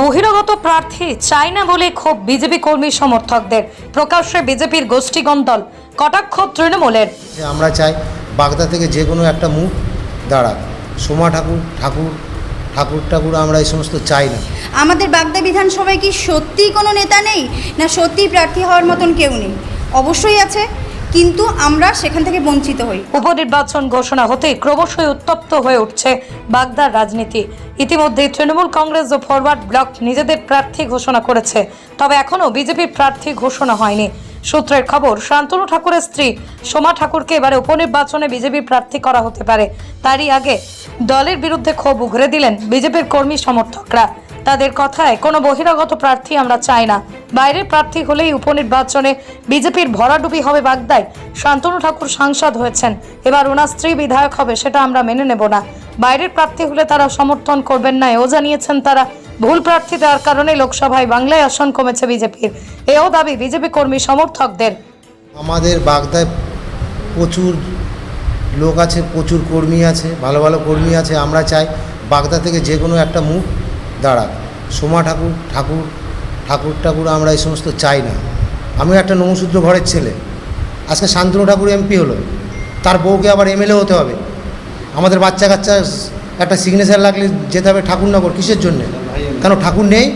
বহিরাগত প্রার্থী চাই না বলে ক্ষোভ বিজেপি কর্মী সমর্থকদের। প্রকাশ্যে বিজেপির গোষ্ঠীগণ কটাক্ষ তৃণমূলের। যে আমরা চাই বাগদা থেকে যে কোনো একটা মুখ দাঁড়াক। সোমা ঠাকুর ঠাকুর ঠাকুর ঠাকুর আমরা এই সমস্ত চাই না। আমাদের বাগদা বিধানসভায় কি সত্যিই কোনো নেতা নেই? না সত্যিই প্রার্থী হওয়ার মতন কেউ নেই? অবশ্যই আছে। কিন্তু আমরা সেখান থেকে বঞ্চিত হই। উপনির্বাচন ঘোষণা হতেই ক্রমশই উত্তপ্ত হয়ে উঠছে বাগদার রাজনীতি। ইতিমধ্যেই তৃণমূল কংগ্রেস ও ফরওয়ার্ড ব্লক নিজেদের প্রার্থী ঘোষণা করেছে। তবে এখনও বিজেপির প্রার্থী ঘোষণা হয়নি। সূত্রের খবর, শান্তনু ঠাকুরের স্ত্রী সোমা ঠাকুরকে এবারে উপনির্বাচনে বিজেপি প্রার্থী করা হতে পারে। তারই আগে দলের বিরুদ্ধে ক্ষোভ উগরে দিলেন বিজেপির কর্মী সমর্থকরা। তাদের কথায় কোনো বহিরাগত প্রার্থী আমরা চাই না। বাইরের প্রার্থী হলেই উপনির্বাচনে বিজেপির ভরাডুবি হবে বাগদায়। শান্তনু ঠাকুর সাংসদ হয়েছেন। এবার ওনার স্ত্রী বিধায়ক হবে, সেটা আমরা মেনে নেব না। বাইরের প্রার্থী হলে তারা সমর্থন করবেন না, এও জানিয়েছেন তারা। ভুল প্রার্থী দেওয়ার কারণে লোকসভায় বাংলায় আসন কমেছে বিজেপির। এও দাবি, বিজেপি কর্মী সমর্থকদের। আমাদের বাগদায় প্রচুর লোক আছে, প্রচুর কর্মী আছে, ভালো ভালো কর্মী আছে। আমরা চাই বাগদা থেকে যে কোনো একটা মুখ দাঁড়াক। সোমা ঠাকুর ঠাকুর ঠাকুর ঠাকুর আমরা এই সমস্ত চাই না। আমিও একটা নমশূদ্র ঘরের ছেলে। আজকে শান্তনু ঠাকুর এমপি হলো। তার বউকে আবার এমএলএ হতে হবে। আমাদের বাচ্চা কাচ্চা একটা সিগনেচার লাগলে যেতে হবে ঠাকুরনগর। কিসের জন্যে? কেন ঠাকুর নেই?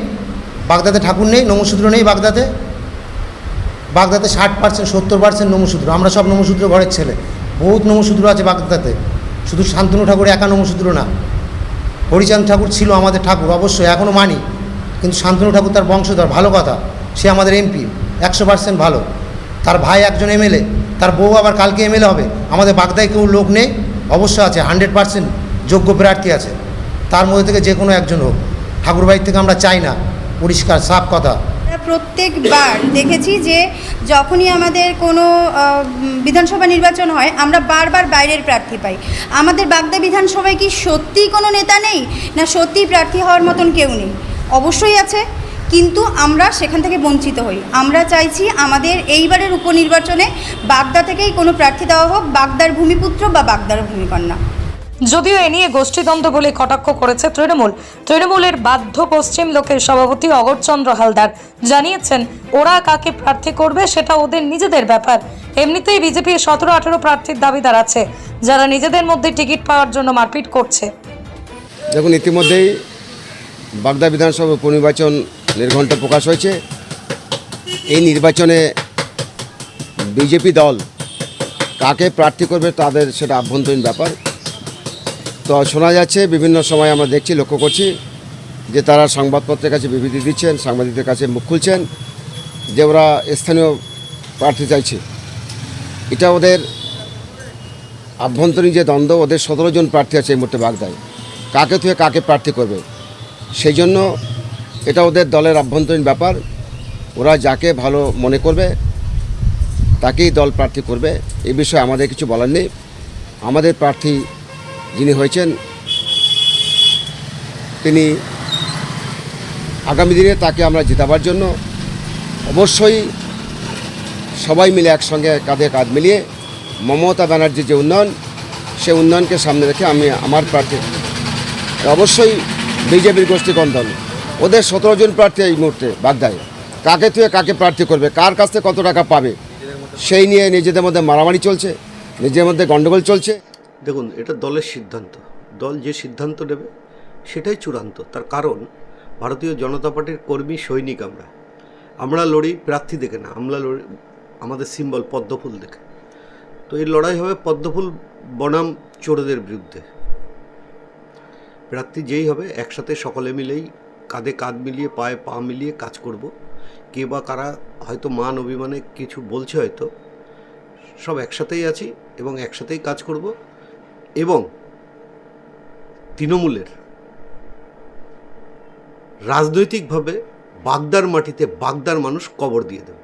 বাগদাতে ঠাকুর নেই নমশূদ্র নেই বাগদাতে বাগদাতে ষাট পার্সেন্ট সত্তর পার্সেন্ট নমশূদ্র আমরা সব নমশূদ্র ঘরের ছেলে। বহুত নমশূদ্র আছে বাগদাতে শুধু শান্তনু ঠাকুর একা নমশূদ্র না। হরিচাঁদ ঠাকুর ছিল আমাদের ঠাকুর, অবশ্যই এখনও মানি। কিন্তু শান্তনু ঠাকুর তার বংশধর, ভালো কথা। সে আমাদের এমপি একশো পার্সেন্ট ভালো। তার ভাই একজন এমএলএ তার বউ আবার কালকে এমএলএ হবে। আমাদের বাগদায় কেউ লোক নেই অবশ্য আছে, হান্ড্রেড পার্সেন্ট যোগ্য প্রার্থী আছে। তার মধ্যে থেকে যে কোনো একজন হোক। ঠাকুরবাড়ির থেকে আমরা চাই না, পরিষ্কার, সাফ কথা। প্রত্যেকবার দেখেছি যে যখনই আমাদের কোনো বিধানসভা নির্বাচন হয়, আমরা বারবার বাইরের প্রার্থী পাই। আমাদের বাগদা বিধানসভায় কি সত্যিই কোনো নেতা নেই? না সত্যিই প্রার্থী হওয়ার মতন কেউ নেই। অবশ্যই আছে কিন্তু আমরা সেখান থেকে বঞ্চিত হই। আমরা চাইছি আমাদের এইবারের উপনির্বাচনে বাগদা থেকেই কোনো প্রার্থী দেওয়া হোক বাগদার ভূমিপুত্র বা বাগদার ভূমিকন্যা। যদিও এ নিয়ে গোষ্ঠীদ্বন্দ্ব বলে কটাক্ষ করেছে তৃণমূল তৃণমূলের বাধ্য পশ্চিম লোকের সভাপতি অগরচন্দ্র হালদার। জানিয়েছেন ওরা কাকে প্রার্থী করবে সেটা ওদের নিজেদের ব্যাপার। এমনিতেই বিজেপি সতেরো আঠেরো প্রার্থীর দাবিদার আছে যারা নিজেদের মধ্যে টিকিট পাওয়ার জন্য মারপিট করছে। দেখুন ইতিমধ্যেই বাগদা বিধানসভা উপনির্বাচন নির্ঘণ্ট প্রকাশ হয়েছে। এই নির্বাচনে বিজেপি দল কাকে প্রার্থী করবে তাদের সেটা আভ্যন্তরীণ ব্যাপার। তো শোনা যাচ্ছে, বিভিন্ন সময় আমরা দেখছি, লক্ষ্য করছি যে তারা সংবাদপত্রের কাছে বিবৃতি দিচ্ছেন, সাংবাদিকদের কাছে মুখ খুলছেন যে ওরা স্থানীয় প্রার্থী চাইছে। এটা ওদের আভ্যন্তরীণ যে দ্বন্দ্ব, ওদের সতেরো জন প্রার্থী আছে এই মুহূর্তে বাগদায়। কাকে থেকে কাকে প্রার্থী করবে? সেই জন্য এটা ওদের দলের আভ্যন্তরীণ ব্যাপার। ওরা যাকে ভালো মনে করবে, তাকেই দল প্রার্থী করবে। এই বিষয়ে আমাদের কিছু বলার নেই। আমাদের প্রার্থী যিনি হয়েছেন, তিনি আগামী দিনে তাকে আমরা জেতাবার জন্য অবশ্যই সবাই মিলে একসঙ্গে কাঁধে কাঁধ মিলিয়ে মমতা ব্যানার্জির যে উন্নয়ন সেই উন্নয়নকে সামনে রেখে আমি আমার প্রার্থী। অবশ্যই বিজেপির গোষ্ঠীকন দল ওদের সতেরো জন প্রার্থী এই মুহূর্তে বাগদায়। কাকে তুই, কাকে প্রার্থী করবে? কার কাছ থেকে কত টাকা পাবে? সেই নিয়ে নিজেদের মধ্যে মারামারি চলছে, নিজেদের মধ্যে গণ্ডগোল চলছে। দেখুন, এটা দলের সিদ্ধান্ত। দল যে সিদ্ধান্ত নেবে, সেটাই চূড়ান্ত। তার কারণ, ভারতীয় জনতা পার্টির কর্মী, সৈনিক আমরা। আমরা লড়ি প্রার্থী দেখে না, আমরা লড়ি আমাদের সিম্বল পদ্মফুল দেখে। তো এই লড়াই হবে পদ্মফুল, বনাম, চোরদের বিরুদ্ধে। প্রার্থী যেই হবে, একসাথে সকলে মিলেই কাঁধে কাঁধ মিলিয়ে, পায়ে পা মিলিয়ে কাজ করব। কে বা কারা হয়তো মান অভিমানে কিছু বলছে হয়তো, সব একসাথেই আছি এবং একসাথেই কাজ করব এবং তৃণমূলের রাজনৈতিকভাবে বাগদার মাটিতে বাগদার মানুষ কবর দিয়ে দেবে।